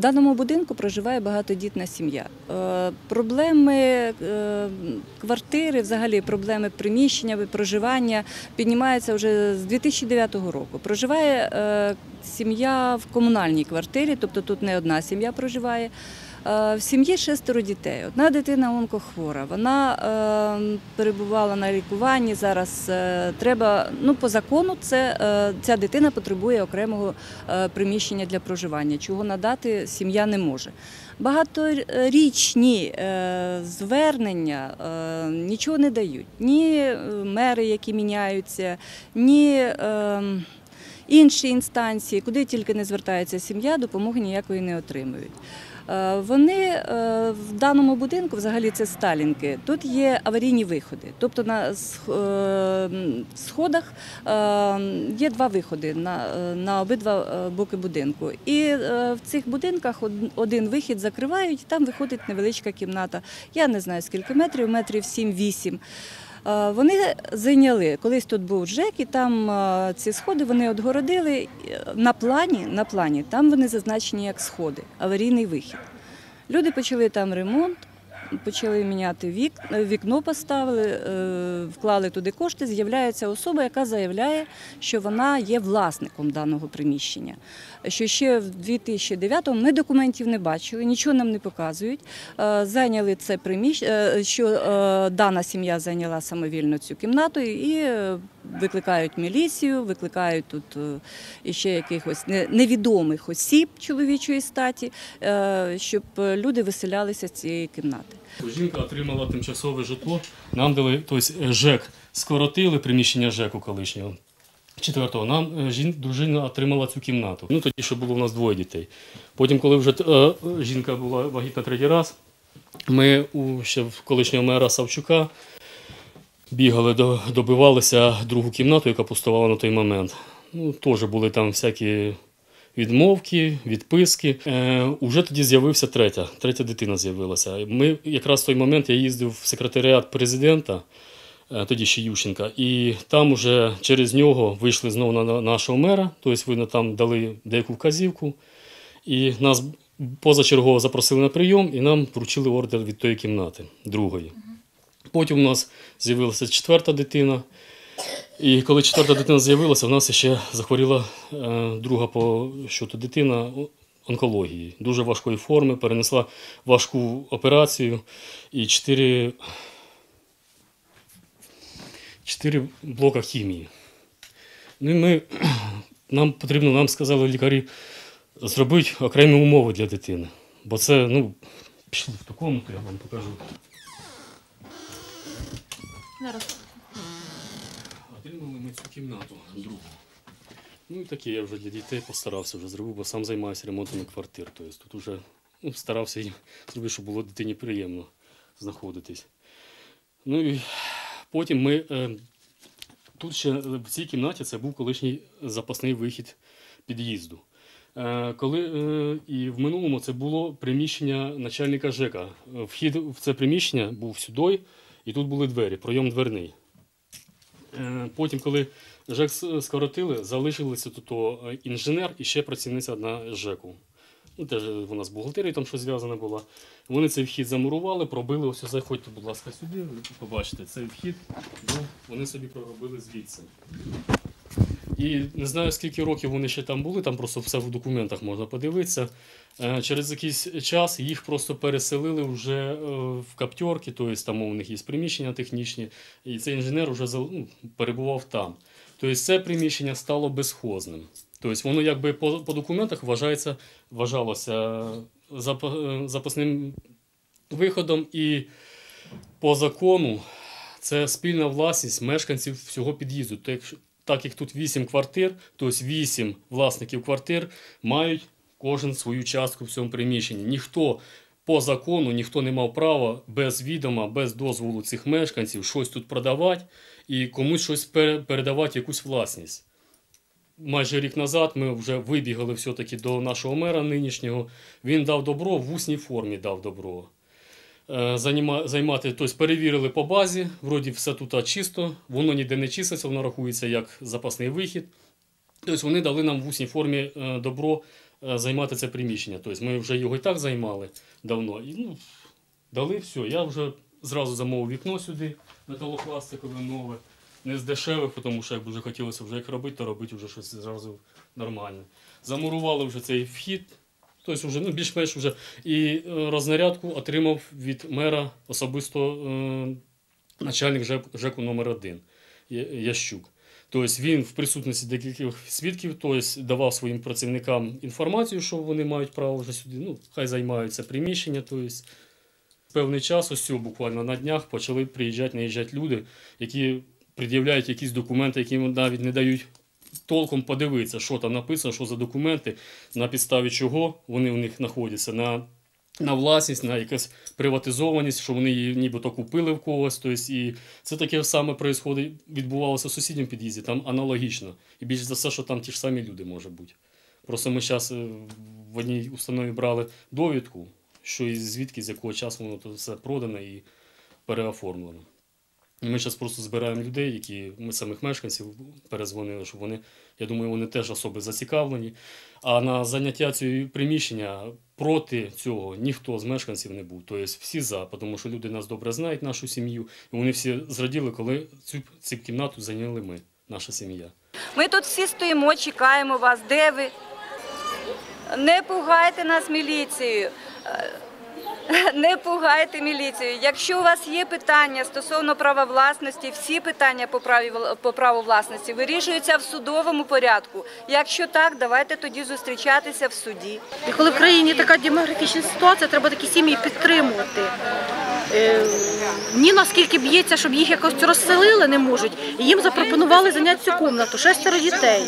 В даному будинку проживає багатодітна сім'я. Е, Проблеми е, квартири, взагалі проблеми приміщення, проживання піднімаються вже з 2009 року. Проживає е, сім'я в комунальній квартирі, тобто тут не одна сім'я проживає. Е, В сім'ї шестеро дітей. Одна дитина онкохвора. Вона е, перебувала на лікуванні. Зараз е, треба, ну по закону, це е, ця дитина потребує окремого приміщення для проживання, чого надати сім'я не може. Багаторічні звернення нічого не дають. Ні мери, які міняються, ні. е, Інші інстанції, куди тільки не звертається сім'я, допомоги ніякої не отримують. Е, Вони е, в даному будинку, взагалі це сталінки, тут є аварійні виходи. Тобто на е, сходах є два виходи на, обидва боки будинку. І в цих будинках один вихід закривають, там виходить невеличка кімната. Я не знаю скільки метрів, метрів 7-8. Е, Вони зайняли, колись тут був ЖЕК, і там е, ці сходи вони отгородили е, на плані, на плані, там вони зазначені як сходи, аварійний вихід. Люди почали там ремонт, почали міняти вік, вікно поставили, е, вклали туди кошти. З'являється особа, яка заявляє, що вона є власником даного приміщення. Що ще в 2009-му ми документів не бачили, нічого нам не показують. Е, Зайняли це приміщення, що е, дана сім'я зайняла самовільно цю кімнату і е, викликають міліцію, викликають тут е, іще якихось невідомих осіб чоловічої статі, е, щоб люди виселялися з цієї кімнати. Жінка отримала тимчасове житло. Нам дали, тобто ЖЕК скоротили приміщення ЖЕКу колишнього. Четвертого, нам е, жін, дружина отримала цю кімнату. Ну тоді ще було в нас двоє дітей. Потім, коли вже е, жінка була вагітна третій раз, ми у ще в колишнього мера Савчука бігали, добивалися другу кімнату, яка пустувала на той момент. Ну, теж були там всякі відмовки, відписки. Е, уже тоді з'явився третя, третя дитина з'явилася. Ми якраз в той момент я їздив в секретаріат президента, е, тоді ще Ющенка, і там уже через нього вийшли знову на на нашого мера, тобто вони там дали деяку вказівку. І нас позачергово запросили на прийом і нам вручили ордер від тої кімнати, другої. Потім у нас з'явилася четверта дитина. І коли четверта дитина з'явилася, в нас ще захворіла е, друга по щодо дитина онкології. Дуже важкої форми, перенесла важку операцію і чотири, чотири блока хімії. Ну і ми, нам потрібно, нам сказали лікарі, зробити окремі умови для дитини. Бо це, ну, пішли в ту комнату, я вам покажу. Отримали ми цю кімнату другу. Ну і таке я вже для дітей постарався вже зробив, бо сам займаюся ремонтами квартир. Тобто тут вже ну, старався їм зробити, щоб було дитині приємно знаходитись. Ну і потім ми. Е, тут ще е, в цій кімнаті це був колишній запасний вихід під'їзду. Е, коли, е, і в минулому це було приміщення начальника ЖЕКа. Вхід в це приміщення був сюди, і тут були двері, пройом дверний. Е, Потім, коли ЖЕК скоротили, залишилися тут інженер і ще працівниця одна ЖЕКу. Ну, теж вона з бухгалтерією там щось зв'язана була. Вони цей вхід замурували, пробили. Ось заходьте, будь ласка, сюди. Побачите, цей вхід вони собі проробили звідси. І не знаю, скільки років вони ще там були, там просто все в документах можна подивитися. Е, Через якийсь час їх просто переселили вже е, в каптьорки, тобто там у них є приміщення технічні, і цей інженер вже ну, перебував там. Тобто це приміщення стало безхозним. Тобто воно якби по, по документах вважається, вважалося зап- е, запасним виходом і по закону це спільна власність мешканців всього під'їзду. Так, як- тут 8 квартир, тобто 8 власників квартир мають кожен свою частку в цьому приміщенні. Ніхто по закону ніхто не мав права без відома, без дозволу цих мешканців щось тут продавати і комусь щось передавати якусь власність. Майже рік назад ми вже вибігали все-таки до нашого мера нинішнього. Він дав добро в усній формі дав добро. Е, займати, тобто перевірили по базі, вроді все тут чисто, воно ніде не числиться, воно рахується як запасний вихід. Тобто вони дали нам в усній формі е, добро е, займати це приміщення. Тобто ми вже його і так займали давно. І, ну, дали все. Я вже зразу замовив вікно сюди, металопластикове нове. Не з дешевих, тому що як вже хотілося вже як робити, то робити вже щось зразу нормальне. Замурували вже цей вхід. Тобто вже ну, більш-менш вже. І е, рознарядку отримав від мера особисто е, начальник ЖЕК, ЖЕКу номер 1 Ящук. Тобто він в присутності декількох свідків тобто, давав своїм працівникам інформацію, що вони мають право вже сюди. Ну, хай займаються приміщення. Тобто, певний час, ось буквально на днях, почали приїжджати, наїжджати люди, які пред'являють якісь документи, які навіть не дають толком подивитися, що там написано, що за документи, на підставі чого вони у них знаходяться. На на власність, на якусь приватизованість, що вони її нібито купили в когось. Тобто, і це таке саме відбувалося в сусідньому під'їзді, там аналогічно. І більш за все, що там ті ж самі люди може бути. Просто ми зараз в одній установі брали довідку, що і звідки, з якого часу воно все продано і переоформлено. Ми зараз просто збираємо людей, які ми самих мешканців перезвонили, щоб вони, я думаю, вони теж особи зацікавлені. А на заняття цього приміщення проти цього ніхто з мешканців не був. Тобто всі за, тому що люди нас добре знають, нашу сім'ю, і вони всі зраділи, коли цю, цю кімнату зайняли ми, наша сім'я. Ми тут всі стоїмо, чекаємо вас. Де ви? Не пугайте нас міліцією. Не пугайте міліцію. Якщо у вас є питання стосовно права власності, всі питання по праві по праву власності вирішуються в судовому порядку. Якщо так, давайте тоді зустрічатися в суді. І коли в країні така демографічна ситуація, треба такі сім'ї підтримувати. Е, ні наскільки б'ється, щоб їх якось розселили, не можуть. Їм запропонували зайняти цю кімнату, шестеро дітей.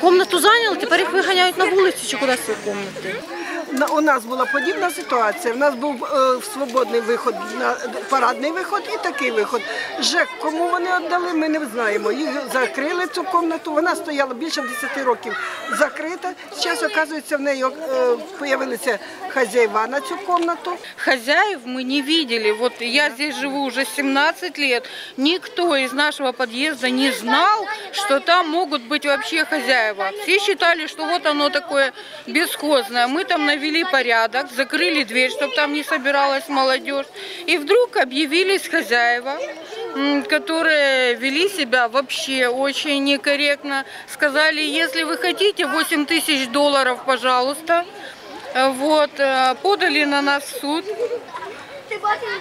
Комнату зайняли, тепер їх виганяють на вулицю чи кудись з кімнати На- У нас була подібна ситуація. У нас був е, свободний виход на парадний виход і такий виход. ЖЕК, кому вони віддали, ми не знаємо. Їх закрили цю кімнату. Вона стояла більше 10 років закрита. Зараз, оказується, в неї е, появилися хазяїва на цю кімнату. Хозяев мы не видели. Вот я здесь живу уже 17 лет. Никто из нашего подъезда не знал, что там могут быть вообще хозяева. Все считали, что вот оно такое бесхозное. Мы там навели порядок, закрыли дверь, чтобы там не собиралась молодежь. И вдруг объявились хозяева, которые вели себя вообще очень некорректно. Сказали, если вы хотите 8 тысяч долларов, пожалуйста. Вот, э, подали на нас в суд.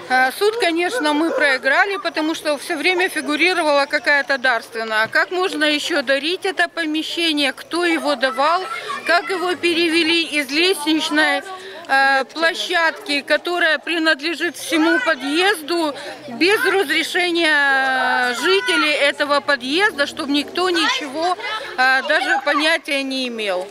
Э, Суд, конечно, мы проиграли, потому что все время фигурировала какая-то дарственная. Как можно еще дарить это помещение, кто его давал, как его перевели из лестничной э, площадки, которая принадлежит всему подъезду, без разрешения жителей этого подъезда, чтобы никто ничего даже понятия не имел.